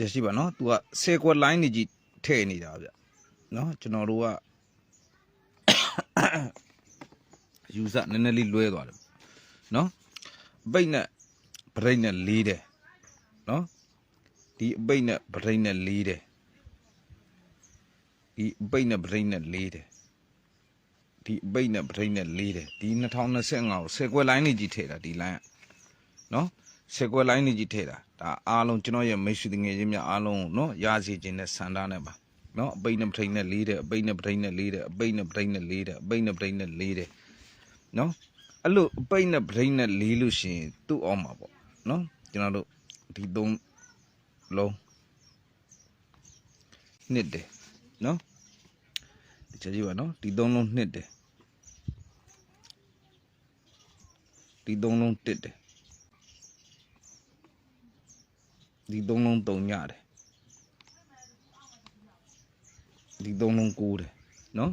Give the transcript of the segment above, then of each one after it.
ရရှိပါနော် तू က10ကွက် line နေကြီးထည့်နေတာဗျနော်ကျွန်တော်တို့ကယူဆနည်းနည်းလေးလွဲသွားတယ်နော်အပိတ်နဲ့ဗရိတ်နဲ့လေးတယ်နော်ဒီအပိတ်နဲ့ဗရိတ်နဲ့လေးတယ်ဒီအပိတ်နဲ့ဗရိတ်နဲ့လေးတယ်ဒီအပိတ်နဲ့ဗရိတ်နဲ့လေးတယ်ဒီ2025ကို10ကွက် line နေကြီးထည့်တာဒီ line ကနော် 10ကွက် line နေကြီးထည့်တာဒါအားလုံးကျွန်တော်ရဲ့မိတ်ဆွေတငယ်ချင်းများအားလုံးကိုနော်ရစီခြင်းနဲ့ဆန္ဒနဲ့ပါနော်အပိတ်နဲ့ဗရိတ်နဲ့လေးတယ်အပိတ်နဲ့ဗရိတ်နဲ့လေးတယ်အပိတ်နဲ့ဗရိတ်နဲ့လေးတယ်အပိတ်နဲ့ဗရိတ်နဲ့လေးတယ်နော်အဲ့လိုအပိတ်နဲ့ဗရိတ်နဲ့လေးလို့ရှိရင်သူ့အောင်မှာပေါ့နော်ကျွန်တော်တို့ဒီသုံးလုံးနှစ်တယ်နော်ဒီချက်ကြီးပါနော်ဒီသုံးလုံးနှစ်တယ်ဒီသုံးလုံးတစ်တယ် ဒီသုံးလုံးတုံညတယ်ဒီသုံးလုံးကိုးတယ်နော်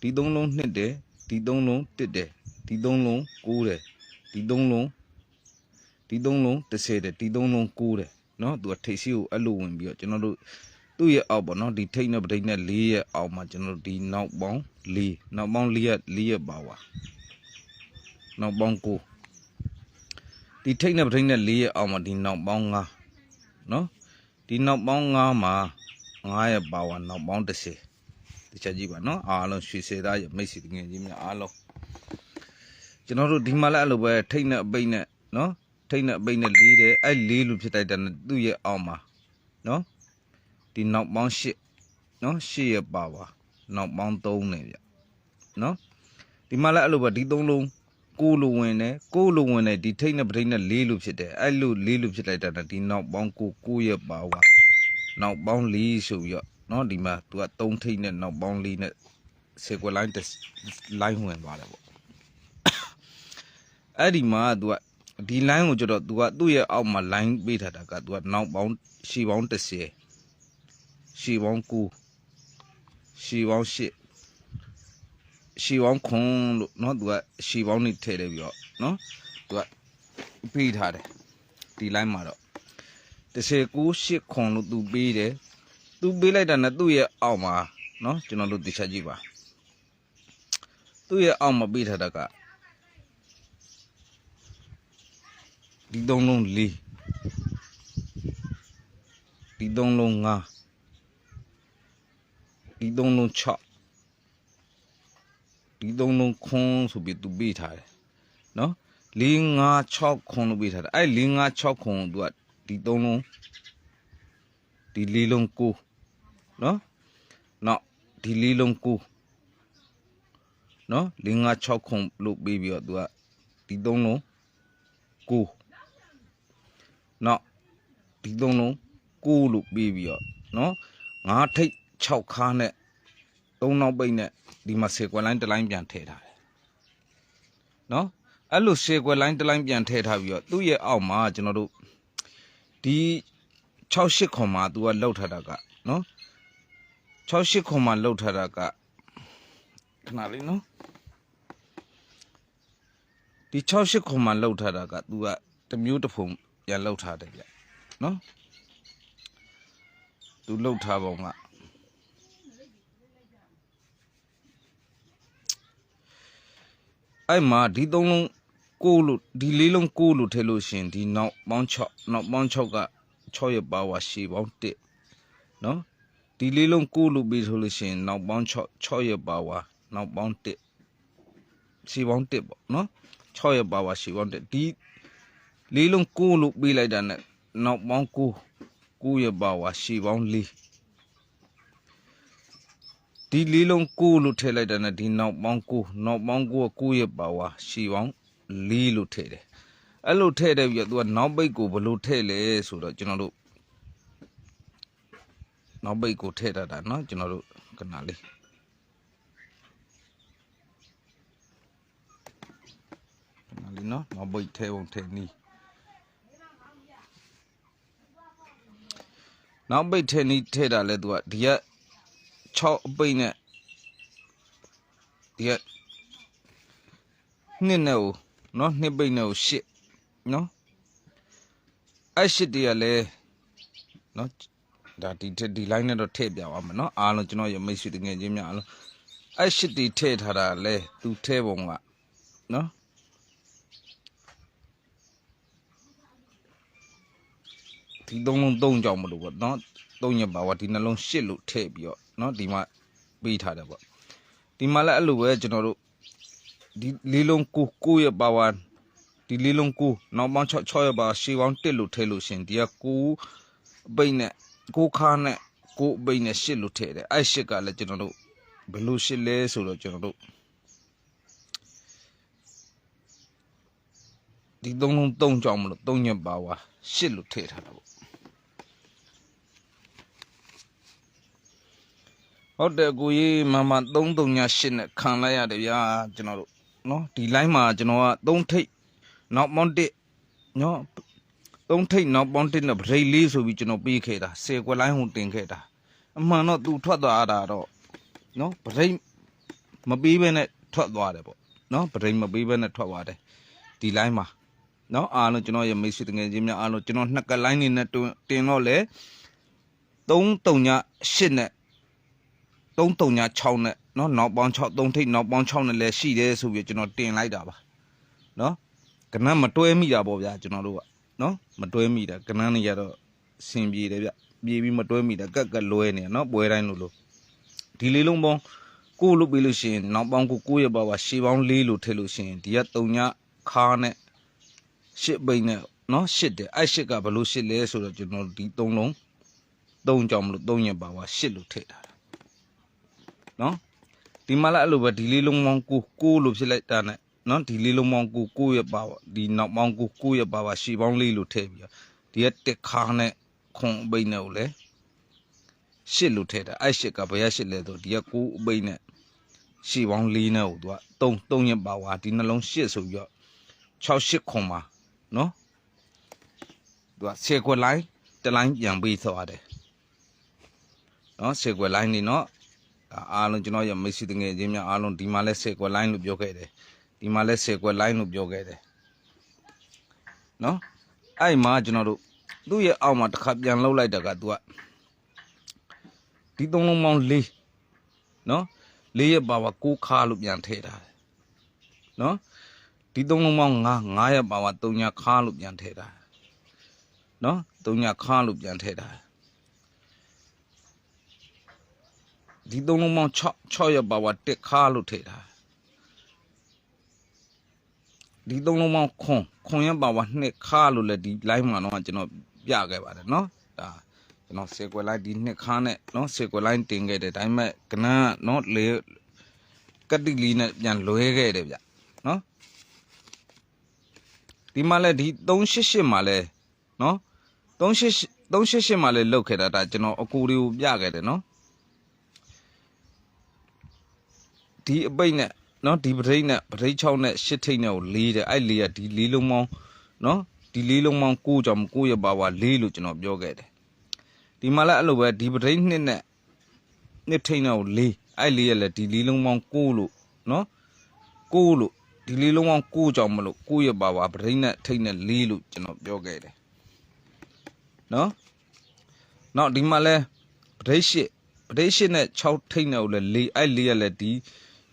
ဒီသုံးလုံးနှစ်တယ်ဒီသုံးလုံးတစ်တယ်ဒီသုံးလုံးကိုးတယ်ဒီသုံးလုံးဒီသုံးလုံး30တယ်ဒီသုံးလုံးကိုးတယ်နော်သူကထိတ်စီကိုအဲ့လိုဝင်ပြီးတော့ကျွန်တော်တို့သူ့ရဲ့အောက်ပေါ့နော်ဒီထိတ်နဲ့ပထိတ်နဲ့၄ရဲ့အောက်မှာကျွန်တော်တို့ဒီနောက်ပေါင်း၄နောက်ပေါင်း၄ရဲ့၄ရဲ့ပါဝါနောက်ပေါင်း9ဒီထိတ်နဲ့ပထိတ်နဲ့၄ရဲ့အောက်မှာဒီနောက်ပေါင်း9 နော်ဒီနောက်ပေါင်း9မှာ9ရဲ့ပါဝါနောက်ပေါင်း10တစ်ချက်ကြည့်ပါနော်အားလုံးရွှေစေသားရဲ့မိတ်ဆွေတငယ်ချင်းများအားလုံးကျွန်တော်တို့ဒီမှာလည်းအဲ့လိုပဲထိတ်နဲ့အပိတ်နဲ့နော်ထိတ်နဲ့အပိတ်နဲ့လေးတယ်အဲ့လေးလူဖြစ်တိုက်တဲ့သူ့ရဲ့အောက်မှာနော်ဒီနောက်ပေါင်း10နော်10ရဲ့ပါဝါနောက်ပေါင်း3နဲ့ဗျနော်ဒီမှာလည်းအဲ့လိုပဲဒီ3လုံး ကိုလိုဝင်တယ်ကိုလိုဝင်တယ်ဒီထိတ်နဲ့ပထိတ်နဲ့လေးလူဖြစ်တယ်အဲ့လိုလေးလူဖြစ်လိုက်တာဒီနောက်ပေါင်းကိုကိုရဲ့ပါဝါနောက်ပေါင်း၄ဆိုပြီးတော့ เนาะဒီမှာ तू က3ထိပ်နဲ့နောက်ပေါင်းလေးနဲ့စေကွယ်လိုင်းလိုင်းဝင်သွားတယ်ပေါ့အဲ့ဒီမှာ तू ကဒီ line ကိုကျတော့ तू ကသူ့ရဲ့အောက်မှာ line ပေးထားတာက तू ကနောက်ပေါင်းရှည်ပေါင်း30ရှည်ပေါင်း9ရှည်ပေါင်း8 ရှီပေါင်းခွန်လို့เนาะသူကရှီပေါင်းနေထည့်တယ်ပြီးတော့เนาะသူကပေးထားတယ်ဒီလိုင်းမှာတော့198ခွန်လို့သူပေးတယ်သူပေးလိုက်တာနဲ့သူ့ရဲ့အောက်မှာเนาะကျွန်တော်တို့သိချကြည့်ပါသူ့ရဲ့အောက်မှာပေးထားတာကဒီသုံးလုံး၄ဒီသုံးလုံး၅ဒီသုံးလုံး၆ ဒီသုံးလုံးခွန်းဆိုပြီးသူပေးထားတယ်နော်၄၅6ခွန်းလို့ပေးထားတယ်အဲ့၄၅6ခွန်းသူကဒီသုံးလုံးဒီ၄လုံး9နော်နောက်ဒီ၄လုံး9နော်၄၅6ခွန်းလို့ပေးပြီးတော့သူကဒီသုံးလုံး9နောက်ဒီသုံးလုံး9လို့ပေးပြီးတော့နော်ငါးထိတ်6ခါနဲ့၃နောက်ပိတ်နဲ့ ဒီမှာ6ကွယ်လိုင်းတစ်လိုင်းပြန်ထည့်ထားတယ်နော်အဲ့လို6ကွယ်လိုင်းတစ်လိုင်းပြန်ထည့်ထားပြီးတော့သူ့ရဲ့အောက်မှာကျွန်တော်တို့ဒီ68ခွန်မှာသူကလောက်ထားတာကနော်68ခွန်မှာလောက်ထားတာကခဏလေးနော်ဒီ68ခွန်မှာလောက်ထားတာကသူကတမျိုးတစ်ဖုံပြန်လောက်ထားတယ်ဗျနော်သူလောက်ထားပုံက အဲ့မှာဒီသုံးလုံးကိုလို့ဒီလေးလုံးကိုလို့ထည့်လို့ရှရင်ဒီနောက်ပေါင်း6နောက်ပေါင်း6က6ရဲ့ပါဝါရှည်ပေါင်း1နော်ဒီလေးလုံးကိုလို့ပြီးဆိုလို့ရှရင်နောက်ပေါင်း6 6ရဲ့ပါဝါနောက်ပေါင်း1ရှည်ပေါင်း1ပေါ့နော်6ရဲ့ပါဝါရှည်ပေါင်း1ဒီလေးလုံးကိုလို့ပြီးလိုက်တာနဲ့နောက်ပေါင်း9 9ရဲ့ပါဝါရှည်ပေါင်း4 ဒီလေးလုံး9လို့ထည့်လိုက်တာနဲ့ဒီနောက်ပေါင်း9နောက်ပေါင်း9က9ရဲ့ပါဝါရှည်ပေါင်း4လို့ထည့်တယ်အဲ့လိုထည့်တယ်ပြီးတော့ तू ကနောက်ပိတ်ကိုဘယ်လိုထည့်လဲဆိုတော့ကျွန်တော်တို့နောက်ပိတ်ကိုထည့်တတ်တာเนาะကျွန်တော်တို့ခဏလေးခဏလေးเนาะနောက်ပိတ်ထည့်ပုံထည့်နီးနောက်ပိတ်ထည့်နီးထည့်တာလဲ तू ကဒီက 6အပိတ်နဲ့ဒီကနှစ်နဲ့ကိုနော်နှစ်ပိတ်နဲ့ကို8နော်အဲ့8တည်းကလည်းနော်ဒါဒီဒီ line နဲ့တော့ထည့်ပြပါမယ်နော်အားလုံးကျွန်တော်ရမိတ်ဆွေတကယ်ချင်းများအားလုံးအဲ့ရှစ်တီထည့်ထားတာလဲသူထည့်ပုံကနော်ဒီသုံးလုံးသုံးကြောင်မလို့ပေါ့နော် သုံးရပါဝဒီနှလုံးရှစ်လို့ထည့်ပြီးတော့နော်ဒီမှာပေးထားတယ်ပေါ့ဒီမှာလည်းအဲ့လိုပဲကျွန်တော်တို့ဒီလေးလုံးကိုကိုရပါဝဒီလေးလုံးကိုနောက်ပေါင်း6 6ရပါရှေးပေါင်း1လို့ထည့်လို့ရှင်ဒီကကိုအပိတ်နဲ့ကိုခါနဲ့ကိုအပိတ်နဲ့ရှစ်လို့ထည့်တယ်အဲ့ရှစ်ကလည်းကျွန်တော်တို့ဘယ်လိုရှစ်လဲဆိုတော့ကျွန်တော်တို့ဒီသုံးလုံးသုံးကြောင်မလို့သုံးညပါဝါရှစ်လို့ထည့်ထားတာပေါ့ ဟုတ်တယ်ကိုကြီးမမ338နဲ့ခံလိုက်ရတယ်ဗျာကျွန်တော်တို့နော်ဒီ line မှာကျွန်တော်က3ထိပ်နောက်ပေါင်း1နော်3ထိပ်နောက်ပေါင်း1နဲ့ဗရိတ်လေးဆိုပြီးကျွန်တော်ပေးခဲ့တာ10ကွက် line ဟိုတင်ခဲ့တာအမှန်တော့သူထွက်သွားတာတော့နော်ဗရိတ်မပေးဘဲနဲ့ထွက်သွားတယ်ပေါ့နော်ဗရိတ်မပေးဘဲနဲ့ထွက်သွားတယ်ဒီ line မှာနော်အားလုံးကျွန်တော်ရဲ့မိတ်ဆွေတငယ်ချင်းများအားလုံးကျွန်တော်နှစ်က line နေနဲ့တင်တော့လေ3 3ည8နဲ့ 336နဲ့เนาะနောက်ပေါင်း6 3ထိပ်နောက်ပေါင်း6နဲ့လည်းရှိတယ်ဆိုပြီးကျွန်တော်တင်လိုက်တာပါเนาะကနန်းမတွဲမိတာပေါ့ဗျာကျွန်တော်တို့ကเนาะမတွဲမိတာကနန်းနေရတော့စင်ပြေတယ်ဗျပြေးပြီးမတွဲမိတာကက်ကက်လွဲနေเนาะပွဲတိုင်းလို့လို့ဒီလေးလုံးပေါင်းကိုလို့ပြီးလို့ရှိရင်နောက်ပေါင်းကို9ရပါပါရှေးပေါင်း4လို့ထည့်လို့ရှိရင်ဒီက3ညခါနဲ့ရှစ်ပိန်နဲ့เนาะရှစ်တယ်အဲ့ရှစ်ကဘလို့ရှစ်လဲဆိုတော့ကျွန်တော်ဒီ3လုံး3ကြောင်မလို့3ရပါပါရှစ်လို့ထည့်တာ နော်ဒီမှာလည်းအဲ့လိုပဲဒီလေးလုံးမောင်းကိုကိုလို့ဖြစ်လိုက်တာနဲ့နော်ဒီလေးလုံးမောင်းကိုကိုရပါပါဒီနောက်မောင်းကိုကိုရပါပါရှေပေါင်းလေးလို့ထည့်ပြီးတော့ဒီကတက်ခါနဲ့ခွန်အပိတ်နဲ့ကိုလည်းရှစ်လို့ထည့်တာအဲ့ရှစ်ကဘယ်ရရှစ်လဲဆိုဒီကကိုအပိတ်နဲ့ရှေပေါင်းလေးနဲ့ကိုသူက3 3ရပါပါဒီနှလုံးရှစ်ဆိုပြီးတော့6 8ခွန်ပါနော်သူက10ခွက်လိုင်းတစ်လိုင်းပြန်ပေးသွားတယ်နော်10ခွက်လိုင်းနေနော် ဒါအားလုံးကျွန်တော်ရမိတ်ဆွေတငယ်ချင်းများအားလုံးဒီမှာလဲ10ကွက် line လို့ပြောခဲ့တယ်ဒီမှာလဲ10ကွက် line လို့ပြောခဲ့တယ်နော်အဲ့မှာကျွန်တော်တို့သူ့ရဲ့အောက်မှာတစ်ခါပြန်လှုပ်လိုက်တာက तू ကဒီသုံးလုံးပေါင်း၄နော်၄ရဲ့ပါဝါ6ခါလို့ပြန်ထည့်ထားတယ်နော်ဒီသုံးလုံးပေါင်း9 9ရဲ့ပါဝါ3ညခါလို့ပြန်ထည့်ထားတယ်နော်3ညခါလို့ပြန်ထည့်ထားတယ် ဒီသုံးလုံးပေါင်း6 6ရက်ပါဝါတက်ခါလို့ထည့်တာဒီသုံးလုံးပေါင်းခွန်ခွန်ရက်ပါဝါနှစ်ခါလို့လည်းဒီ line မှာတော့ကျွန်တော်ပြခဲ့ပါတယ်เนาะဒါကျွန်တော်စေကွယ် line ဒီနှစ်ခါနဲ့เนาะစေကွယ် line တင်ခဲ့တယ်ဒါပေမဲ့ကနန်းကเนาะလေကတိလီနဲ့ပြန်လွဲခဲ့တယ်ဗျเนาะဒီမှာလည်းဒီ388မှာလည်းเนาะ388 388မှာလည်းလုတ်ခဲ့တာဒါကျွန်တော်အကူတွေကိုပြခဲ့တယ်เนาะ ဒီအပိတ်နဲ့နော်ဒီပထိတ်နဲ့ပထိတ်6နဲ့8ထိတ်နဲ့ကိုလေးတယ်အဲ့လေးကဒီလေးလုံးပေါင်းနော်ဒီလေးလုံးပေါင်း9ကြောင်9ရပါပါလေးလို့ကျွန်တော်ပြောခဲ့တယ်ဒီမှာလည်းအဲ့လိုပဲဒီပထိတ်နှစ်နဲ့နှစ်ထိတ်နဲ့ကိုလေးအဲ့လေးရလည်းဒီလေးလုံးပေါင်း9လို့နော်9လို့ဒီလေးလုံးပေါင်း9ကြောင်မလို့9ရပါပါပထိတ်နဲ့ထိတ်နဲ့လေးလို့ကျွန်တော်ပြောခဲ့တယ်နော်နောက်ဒီမှာလည်းပထိတ်8ပထိတ်8နဲ့6ထိတ်နဲ့ကိုလည်းလေးအဲ့လေးရလည်းဒီ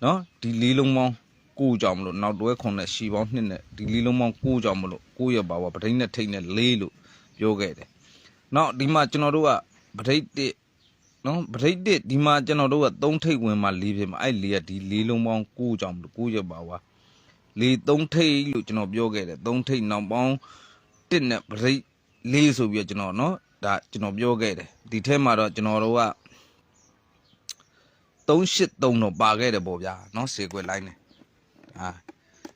နော်ဒီလေးလုံးပေါင်းကိုကြောင်မလို့နောက်တွဲခွန်နဲ့ရှီပေါင်းနှစ်နဲ့ဒီလေးလုံးပေါင်းကိုကြောင်မလို့ကိုရပါပါပထိတ်နဲ့ထိတ်နဲ့လေးလို့ပြောခဲ့တယ်နောက်ဒီမှာကျွန်တော်တို့ကပထိတ်တစ်နော်ပထိတ်တစ်ဒီမှာကျွန်တော်တို့က3ထိတ်ဝင်မှာ၄ဖြစ်မှာအဲ့လေးကဒီလေးလုံးပေါင်းကိုကြောင်မလို့ကိုရပါပါလေး3ထိတ်လို့ကျွန်တော်ပြောခဲ့တယ်3ထိတ်နောက်ပေါင်းတစ်နဲ့ပထိတ်လေးဆိုပြီးတော့ကျွန်တော်နော်ဒါကျွန်တော်ပြောခဲ့တယ်ဒီထဲမှာတော့ကျွန်တော်တို့က 383တော့ပါခဲ့တယ်ပေါ့ဗျာเนาะစေကွယ်လိုင်းနေအာ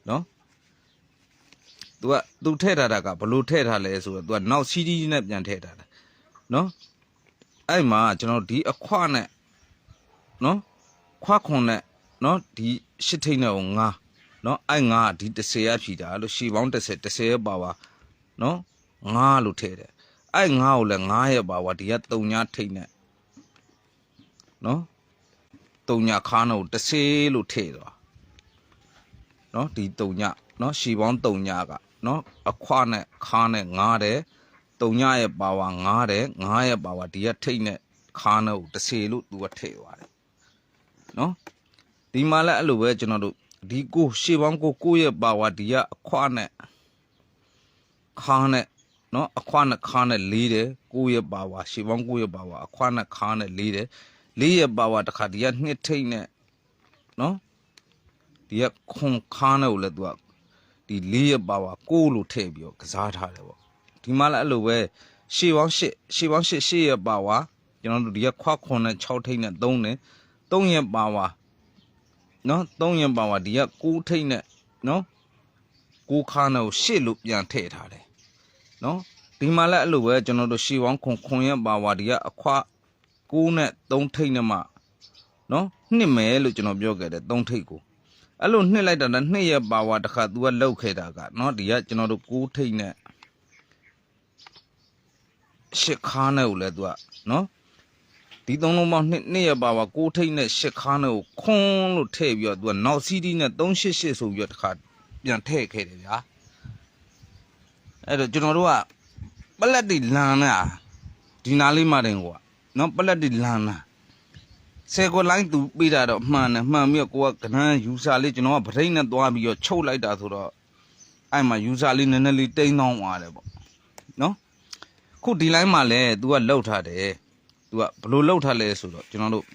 เนาะ तू က तू ထည့်ထားတာကဘလို့ထည့်ထားလဲဆိုတော့ तू ကနောက် CD နဲ့ပြန်ထည့်ထားတာเนาะအဲ့မှာကျွန်တော်ဒီအခွနဲ့เนาะခွခွန်နဲ့เนาะဒီရှစ်ထိတ်နဲ့ကိုငါเนาะအဲ့ငါကဒီ30ရဖြီတာလို့ရှီပေါင်း30 30ရပါပါเนาะငါလို့ထည့်တယ်အဲ့ငါကိုလည်း9ရပါပါဒီက3ညထိတ်နဲ့เนาะ တုံညခါနုံတဆေးလို့ထည့်သွားနော်ဒီတုံညနော်ရှီပေါင်းတုံညကနော်အခွနဲ့ခါနဲ့ငားတယ်တုံညရဲ့ပါဝါငားတယ်ငားရဲ့ပါဝါဒီကထိတ်နဲ့ခါနုံတဆေးလို့သူကထည့်သွားတယ်နော်ဒီမှာလည်းအဲ့လိုပဲကျွန်တော်တို့ဒီကိုရှေ့ပေါင်းကိုကိုရဲ့ပါဝါဒီကအခွနဲ့ခါနဲ့နော်အခွနဲ့ခါနဲ့လေးတယ်ကိုရဲ့ပါဝါရှေ့ပေါင်းကိုရဲ့ပါဝါအခွနဲ့ခါနဲ့လေးတယ် လေးရဲ့ပါဝါတစ်ခါဒီကနှစ်ထိတ်နဲ့နော်ဒီကခွန်ခါနဲ့ကိုလည်းသူကဒီလေးရဲ့ပါဝါကိုလို့ထည့်ပြီးတော့ကစားထားတယ်ပေါ့ဒီမှာလည်းအဲ့လိုပဲရှေ့ပေါင်းရှစ်ရှေ့ပေါင်းရှစ်ရှေ့ရပါဝါကျွန်တော်တို့ဒီကခွာခွန်နဲ့6ထိပ်နဲ့3နဲ့3ရပါဝါနော်3ရပါဝါဒီက9ထိပ်နဲ့နော်9ခါနဲ့ကိုရှစ်လို့ပြန်ထည့်ထားတယ်နော်ဒီမှာလည်းအဲ့လိုပဲကျွန်တော်တို့ရှေ့ပေါင်းခွန်ခွန်ရပါဝါဒီကအခွာ 9နဲ့3ထိပ်နဲ့မှနော်နှစ်မယ်လို့ကျွန်တော်ပြောခဲ့တယ်3ထိပ်ကိုအဲ့လိုနှစ်လိုက်တာနဲ့နှစ်ရပါဝါတစ်ခါ तू ကလောက်ခဲ့တာကနော်ဒီကကျွန်တော်တို့9ထိပ်နဲ့ရှစ်ခါနဲ့ကိုလည်းသူကနော်ဒီသုံးလုံးပေါင်းနှစ်နှစ်ရပါပါကိုးထိတ်နဲ့ရှစ်ခါနဲ့ကိုခွန်းလို့ထည့်ပြီးတော့သူကနောက်စီးတီးနဲ့388ဆိုပြီးတော့တစ်ခါပြန်ထည့်ခဲ့တယ်ဗျာအဲ့တော့ကျွန်တော်တို့ကပလက်တီလန်လာဒီနာလေးမှတင်ကွာ နော်ပလက်တီလန်လာဆယ်ကိုလိုင်းသူပြီးတာတော့မှန်တယ်မှန်ပြီးတော့ကိုကကနန်းယူဆလေးကျွန်တော်ကဗထိတ်နဲ့သွားပြီးတော့ချုပ်လိုက်တာဆိုတော့အဲ့မှာယူဆလေးနည်းနည်းလေးတိန်းတောင်းသွားတယ်ပေါ့နော်ခုဒီလိုင်းမှာလဲ तू ကလှုပ်ထားတယ် तू ကဘလို့လှုပ်ထားလဲဆိုတော့ကျွန်တော်တို့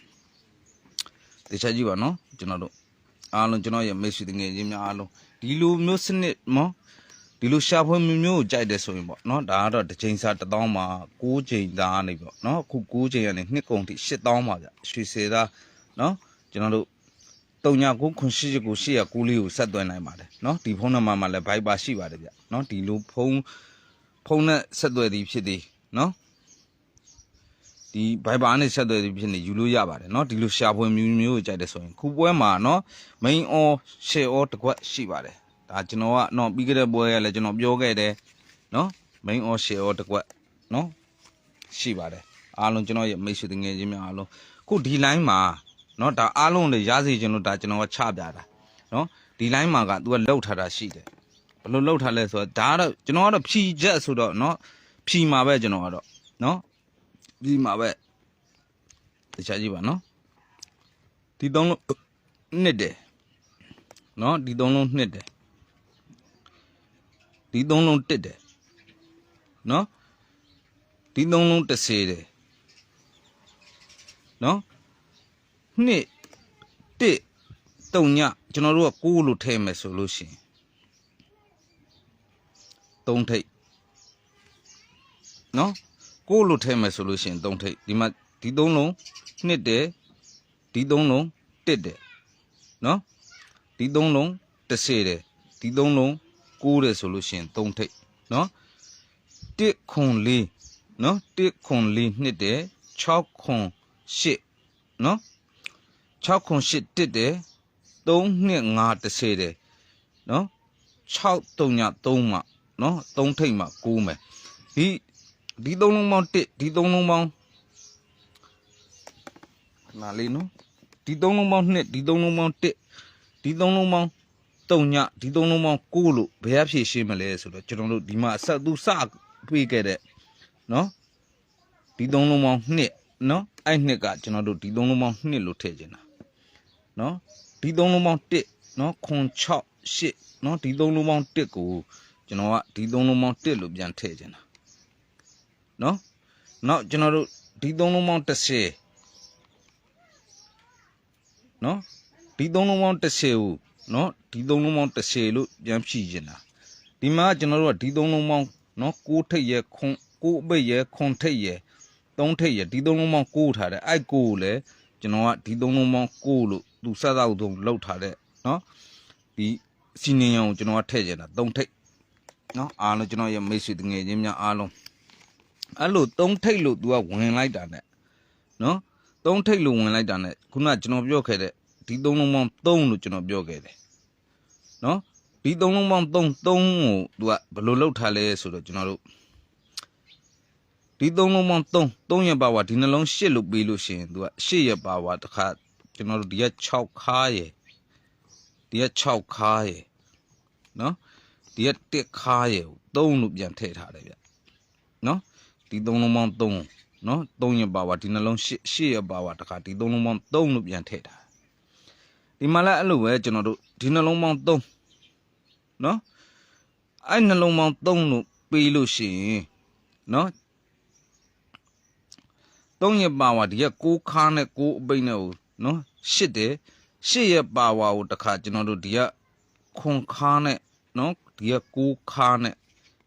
တခြားကြည့်ပါနော်ကျွန်တော်တို့အားလုံးကျွန်တော်ရဲ့မိတ်ဆွေတငယ်ချင်းများအားလုံးဒီလိုမျိုးစနစ်မော ဒီလိုရှာဖွေမျိုးမျိုးကိုကြိုက်တယ်ဆိုရင်ပေါ့နော်ဒါကတော့တစ်ချိန်စား1000မှာ6ချိန်သားနေပေါ့နော်အခု6ချိန်ကနေနှစ်ကုန်ထိ8000ပါဗျရွှေစေသားနော်ကျွန်တော်တို့တုံညာကိုခွန်ရှိကိုရှိရကူလေးကိုဆက်သွင်းနိုင်ပါတယ်နော်ဒီဖုန်းနံပါတ်မှာလည်း Viber ရှိပါတယ်ဗျနော်ဒီလိုဖုန်းဖုန်းနဲ့ဆက်သွယ်သည်ဖြစ်သည်နော်ဒီ Viber နဲ့ဆက်သွယ်သည်ဖြစ်နေယူလို့ရပါတယ်နော်ဒီလိုရှာဖွေမျိုးမျိုးကိုကြိုက်တယ်ဆိုရင်ခုပွဲမှာနော် main or share or တစ်ခွက်ရှိပါတယ် ဒါကျွန်တော်ကနော်ပြီးခဲ့တဲ့ပွဲကလည်းကျွန်တော်ပြောခဲ့တယ်နော် main or share or တကွက်နော်ရှိပါတယ်အားလုံးကျွန်တော်ရဲ့မိတ်ဆွေတငယ်ချင်းများအားလုံးခုဒီ line မှာနော်ဒါအားလုံးလည်းရစီခြင်းလို့ဒါကျွန်တော်ကချပြတာနော်ဒီ line မှာက तू ကလောက်ထားတာရှိတယ်ဘလို့လောက်ထားလဲဆိုတော့ဒါကတော့ကျွန်တော်ကတော့ဖြီချက်ဆိုတော့နော်ဖြီမှာပဲကျွန်တော်ကတော့နော်ဖြီမှာပဲတခြားကြည့်ပါနော်ဒီသုံးလုံးနှစ်တယ်နော်ဒီသုံးလုံးနှစ်တယ် ဒီသုံးလုံးတက်တယ်နော်ဒီသုံးလုံးတဆေတယ်နော်နှစ်တစ်တုံညကျွန်တော်တို့ကကိုးလို့ထဲမယ်ဆိုလို့ရှိရင်သုံးထိပ်နော်ကိုးလို့ထဲမယ်ဆိုလို့ရှိရင်သုံးထိပ်ဒီမှာဒီသုံးလုံးနှစ်တယ်ဒီသုံးလုံးတက်တယ်နော်ဒီသုံးလုံးတဆေတယ်ဒီသုံးလုံး ကိုးတယ်ဆိုလို့ရှိရင်သုံးထိပ်နော်တစ်ခွန်လေးနော်တစ်ခွန်လေးနှစ်တယ်6ခွန်8နော်6ခွန်8တစ်တယ်3နှစ်5တစ်စေတယ်နော်6 3ည3မှာနော်သုံးထိပ်မှာကူးမယ်ဒီဒီသုံးလုံးပေါင်း1ဒီသုံးလုံးပေါင်းနာလေးနော်ဒီသုံးလုံးပေါင်း2ဒီသုံးလုံးပေါင်း1ဒီသုံးလုံးပေါင်း 3ညဒီသုံးလုံးပေါင်း9လို့ဘယ်အဖြစ်ရှင်းမလဲဆိုတော့ကျွန်တော်တို့ဒီမှာအဆက်သူစပြေးခဲ့တဲ့နော်ဒီသုံးလုံးပေါင်း2နော်အဲ့နှစ်ကကျွန်တော်တို့ဒီသုံးလုံးပေါင်း2လို့ထည့်ခြင်းတာနော်ဒီသုံးလုံးပေါင်း1နော်ခွန်6 8နော်ဒီသုံးလုံးပေါင်း1ကိုကျွန်တော်ကဒီသုံးလုံးပေါင်း1လို့ပြန်ထည့်ခြင်းတာနော်နောက်ကျွန်တော်တို့ဒီသုံးလုံးပေါင်း30နော်ဒီသုံးလုံးပေါင်း30ကို နော်ဒီသုံးလုံးပေါင်း30လို့ပြန်ဖြည့်ခြင်းတာဒီမှာကျွန်တော်တို့ကဒီသုံးလုံးပေါင်းနော်6ထိပ်ရခွန်6အပိတ်ရခွန်ထိပ်ရ3ထိပ်ရဒီသုံးလုံးပေါင်း6ထားတယ်အဲ့6ကိုလည်းကျွန်တော်ကဒီသုံးလုံးပေါင်း6လို့သူစက်သောက်သုံးလောက်ထားတဲ့နော်ဒီစီနီယံကိုကျွန်တော်ကထည့်ခြင်းတာ3ထိပ် နော်အားလုံးကျွန်တော်ရဲ့မိတ်ဆွေတငယ်ချင်းများအားလုံးအဲ့လိုသုံးထိတ်လို့ तू ကဝင်လိုက်တာ ਨੇ နော်သုံးထိတ်လို့ဝင်လိုက်တာ ਨੇ ခုနကကျွန်တော်ပြောခဲ့တဲ့ ဒီသုံးလုံးပေါင်း3လို့ကျွန်တော်ပြောခဲ့တယ်နော်ဒီသုံးလုံးပေါင်း3 3ကို तू ကဘယ်လိုလုပ်ထားလဲဆိုတော့ကျွန်တော်တို့ဒီသုံးလုံးပေါင်း3 3ရက်ပါဝါဒီနှလုံး8လို့ပြီးလို့ရှိရင် तू က8ရက်ပါဝါတစ်ခါကျွန်တော်တို့ဒီက6ခါရယ်ဒီက6ခါရယ်နော်ဒီကတစ်ခါရဲ့ကို3လို့ပြန်ထည့်ထားတယ်ဗျနော်ဒီသုံးလုံးပေါင်း3နော်3ရပါဝါဒီနှလုံး8 8ရပါဝါတခါဒီသုံးလုံးပေါင်း3လို့ပြန်ထည့်တာ ဒီမှာလည်းအဲ့လိုပဲကျွန်တော်တို့ဒီနှလုံးပေါင်း3နော်အဲ့နှလုံးပေါင်း3လို့ပေးလို့ရှိရင်နော်3ရပါဝါဒီက6ခါနဲ့6အပိတ်နဲ့ကိုနော်8တယ်8ရပါဝါကိုတခါကျွန်တော်တို့ဒီကခွန်ခါနဲ့နော်ဒီက6ခါနဲ့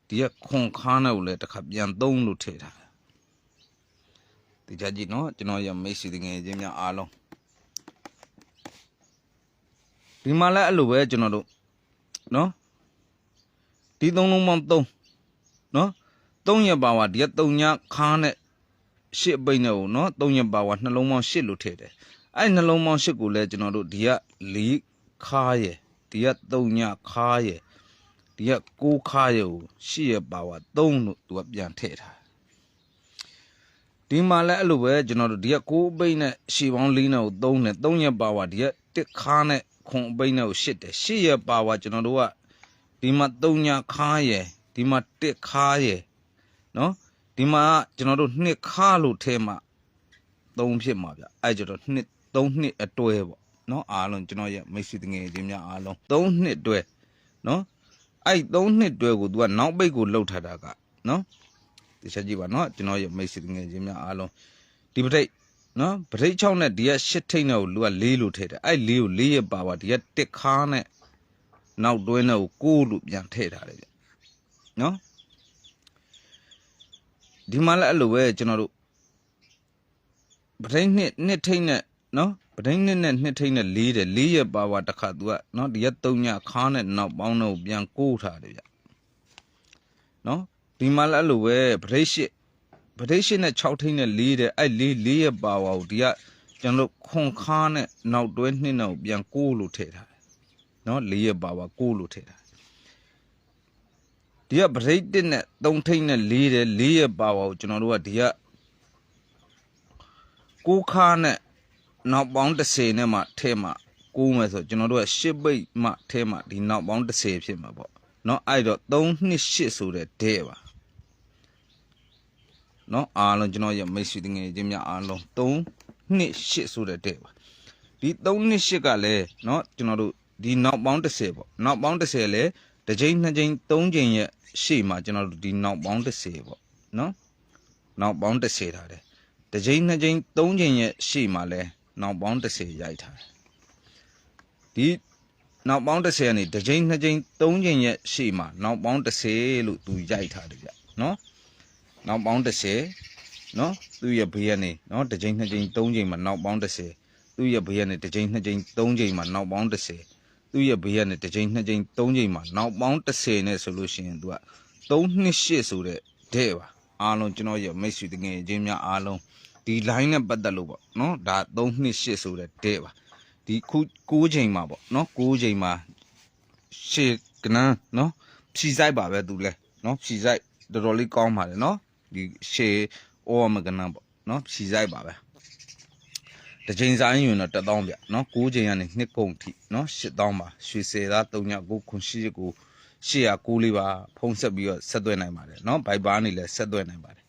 ဒီကခွန်ခါနဲ့ကိုလည်းတစ်ခါပြန်သုံးလို့ထည့်ထားတယ်ဒီကြကြည့်နော်ကျွန်တော်ရမိတ်ဆွေငယ်ချင်းများအားလုံး ဒီမှာလည်းအဲ့လိုပဲကျွန်တော်တို့နော်ဒီသုံးလုံးပေါင်း3နော်3ရက်ပါဝါဒီက3ညခါနဲ့ရှစ်ပိတ်နဲ့ကိုနော်3ရက်ပါဝါနှလုံးပေါင်း8လို့ထည့်တယ်အဲ့နှလုံးပေါင်း8ကိုလည်းကျွန်တော်တို့ဒီက4ခါရယ်ဒီက3ညခါရယ်ဒီကကိုးခါရုပ်ရှိရပါဝါ3လို့သူကပြန်ထည့်ထားဒီမှာလည်းအဲ့လိုပဲကျွန်တော်တို့ဒီကကိုးအပိတ်နဲ့ရှီပေါင်း၄နဲ့ကို3နဲ့3ရပါဝါဒီကတစ်ခါနဲ့ ခွန်အပိတ်နဲ့ကို8တယ်8ရပါဝါကျွန်တော်တို့ကဒီမှာ3ညခါရယ်ဒီမှာတစ်ခါရယ်နော်ဒီမှာကျွန်တော်တို့နှစ်ခါလို့ထဲမှာ3ဖြစ်မှာဗျအဲ့ကျတော့နှစ်3နှစ်အတွဲပေါ့နော်အားလုံးကျွန်တော်ရဲ့မိတ်ဆွေတငယ်ချင်းများအားလုံး3နှစ်အတွဲနော်အဲ့သုံးနှစ်တွဲကို तू ကနောက်ပိတ်ကိုလှုပ်ထားတာကနော်ဒီချက်ကြည့်ပါနော်ကျွန်တော်ရမိတ်ဆွေငယ်ချင်းများအားလုံးဒီပဋိတ် နော်ပဋိတ်6နဲ့ဒီက8ထိတ်နဲ့ကိုလူက4လို့ထည့်တယ်အဲ့4ကို4ရပါပါဒီကတစ်ခါနဲ့နောက်တွဲနဲ့ကို9လို့ပြန်ထည့်ထားတယ်ဗျနော်ဒီမှာလည်းအဲ့လိုပဲကျွန်တော်တို့ပဋိတ်နှစ်နှစ်ထိတ်နဲ့နော်ပဒိန်းနဲ့နဲ့နှစ်ထိန်းနဲ့လေးတယ်လေးရက်ပါပါတစ်ခါ तू ကနော်ဒီရက်3ညခါနဲ့နောက်ပေါင်းတော့ပြန်ကိုးထားတယ်ဗျနော်ဒီမှာလည်းအဲ့လိုပဲပဒိန်းရှစ် ဗဒိရှိနဲ့6ထိနဲ့4တဲ့အဲ့4 4ရဲ့ပါဝါကိုဒီကကျွန်တော်ခွန်ခါနဲ့နောက်တွဲနှစ်နောက်ပြန်ကိုးလို့ထည့်ထားတယ်နော်4ရဲ့ပါဝါကိုးလို့ထည့်ထားဒီကဗဒိ1နဲ့3ထိနဲ့4တဲ့4ရဲ့ပါဝါကိုကျွန်တော်တို့ကဒီကကိုးခါနဲ့နောက်ပေါင်း10နဲ့မှထဲမှာကိုးမယ်ဆိုကျွန်တော်တို့က10ပိတ်မှထဲမှာဒီနောက်ပေါင်း10ဖြစ်မှာပေါ့နော်အဲ့တော့3 2 8ဆိုတဲ့ဒဲပါ နော်အားလုံးကျွန်တော်ရဲ့မိတ်ဆွေတငယ်ချင်းများအားလုံး3နှစ်8ဆိုတဲ့တဲ့ပါဒီ3နှစ်8ကလည်းနော်ကျွန်တော်တို့ဒီနောက်ပေါင်း30ပေါ့နောက်ပေါင်း30လည်းတစ်ချိန်နှစ်ချိန်သုံးချိန်ရဲ့ရှေ့မှာကျွန်တော်တို့ဒီနောက်ပေါင်း30ပေါ့နော်နောက်ပေါင်း30ထားတယ်တစ်ချိန်နှစ်ချိန်သုံးချိန်ရဲ့ရှေ့မှာလည်းနောက်ပေါင်း30ရိုက်ထားတယ်ဒီနောက်ပေါင်း30ကနေတစ်ချိန်နှစ်ချိန်သုံးချိန်ရဲ့ရှေ့မှာနောက်ပေါင်း30လို့သူရိုက်ထားတယ်ဗျနော် နောက်ပေါင်း30နော်သူ့ရဲ့ဘေးကနေနော်တစ်ချိန်နှစ်ချိန်သုံးချိန်မှာနောက်ပေါင်း30သူ့ရဲ့ဘေးကနေတစ်ချိန်နှစ်ချိန်သုံးချိန်မှာနောက်ပေါင်း30သူ့ရဲ့ဘေးကနေတစ်ချိန်နှစ်ချိန်သုံးချိန်မှာနောက်ပေါင်း30နဲ့ဆိုလို့ရှိရင်သူက3နှစ်8ဆိုတဲ့တဲ့ပါအားလုံးကျွန်တော်ရဲ့မိတ်ဆွေတငယ်ချင်းများအားလုံးဒီ line နဲ့ပတ်သက်လို့ပေါ့နော်ဒါ3နှစ်8ဆိုတဲ့တဲ့ပါဒီခု6ချိန်မှာပေါ့နော်6ချိန်မှာရှေ့ကနန်းနော်ဖြီဆိုင်ပါပဲသူလဲနော်ဖြီဆိုင်တော်တော်လေးကောင်းပါတယ်နော် ဒီရှေ့အော်မကနန်းပေါ့နော်ဖြီဆိုင်ပါပဲတစ်ချိန်စားရင်တော့1000ဗျနော်6ချိန်ကနေနှစ်ကုန်ထိနော်8000ပါရွှေစေသား3ည9ခွန်ရှိကို800လေးပါဖုံးဆက်ပြီးတော့ဆက်သွဲနိုင်ပါတယ်နော်ဘိုက်ဘာနေလဲဆက်သွဲနိုင်ပါတယ်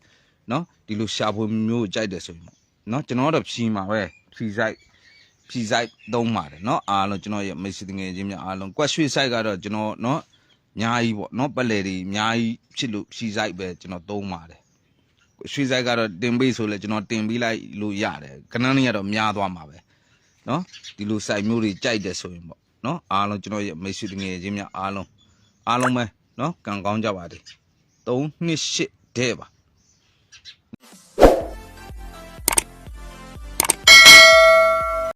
နော်ဒီလိုရှာဖွေမျိုးကြိုက်တယ်ဆိုရင်ပေါ့နော်ကျွန်တော်တော့ဖြီမှာပဲဖြီဆိုင်ဖြီဆိုင်သုံးပါတယ်နော်အားလုံးကျွန်တော်ရဲ့မိတ်ဆွေငယ်ချင်းများအားလုံးကွက်ရွှေဆိုင်ကတော့ကျွန်တော်နော်အများကြီးပေါ့နော်ပက်လေတွေအများကြီးဖြစ်လို့ဖြီဆိုင်ပဲကျွန်တော်သုံးပါတယ် ရွှေဆိုင်ကတော့တင်ပေးဆိုလဲကျွန်တော်တင်ပေးလိုက်လို့ရတယ်ကနန်းလေးကတော့များသွားမှာပဲနော်ဒီလိုဆိုင်မျိုးတွေကြိုက်တယ်ဆိုရင်ပေါ့နော်အားလုံးကျွန်တော်ရဲ့မိတ်ဆွေငယ်ချင်းများအားလုံးအားလုံးပဲနော်ကံကောင်းကြပါစေ3နှစ်8တဲ့ပါ